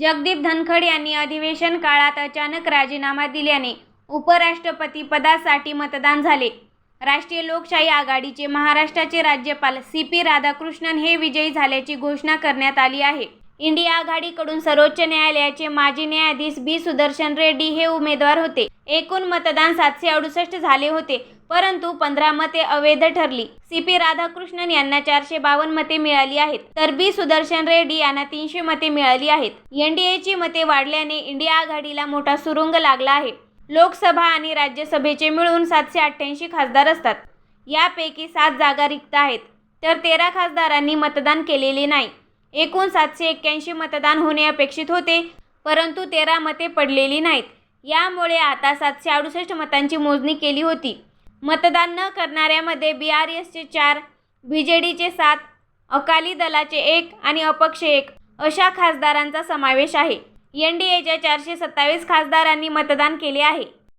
जगदीप धनखड यांनी अधिवेशन काळात अचानक राजीनामा दिल्याने उपराष्ट्रपतीपदासाठी मतदान झाले. राष्ट्रीय लोकशाही आघाडीचे महाराष्ट्राचे राज्यपाल सी. पी. राधाकृष्णन हे विजयी झाल्याची घोषणा करण्यात आली आहे. इंडिया आघाडीकडून सर्वोच्च न्यायालयाचे माजी न्यायाधीश बी. सुदर्शन रेड्डी हे उमेदवार होते. एकूण मतदान सातशे अडुसष्ट झाले होते. परंतु पंधरा मते अवैध ठरली. सी. पी. राधाकृष्णन यांना चारशे बावन्न मते मिळाली आहेत, तर बी. सुदर्शन रेड्डी यांना तीनशे मते मिळाली आहेत. एनडीएची मते वाढल्याने इंडिया आघाडीला मोठा सुरुंग लागला आहे. लोकसभा आणि राज्यसभेचे मिळून सातशे अठ्ठ्याऐंशी खासदार असतात. यापैकी सात जागा रिक्त आहेत, तर तेरा खासदारांनी मतदान केलेले नाही. एकूण सातशे एक्क्याऐंशी मतदान होणे अपेक्षित होते, परंतु तेरा मते पडलेली नाहीत. यामुळे आता सातशे अडुसष्ट मतांची मोजणी केली होती. मतदान न करणाऱ्यामध्ये बी आर एसचे चार, बीजेडीचे सात, अकाली दलाचे एक आणि अपक्ष एक अशा खासदारांचा समावेश आहे. एन डी एच्या चारशे सत्तावीस खासदारांनी मतदान केले आहे.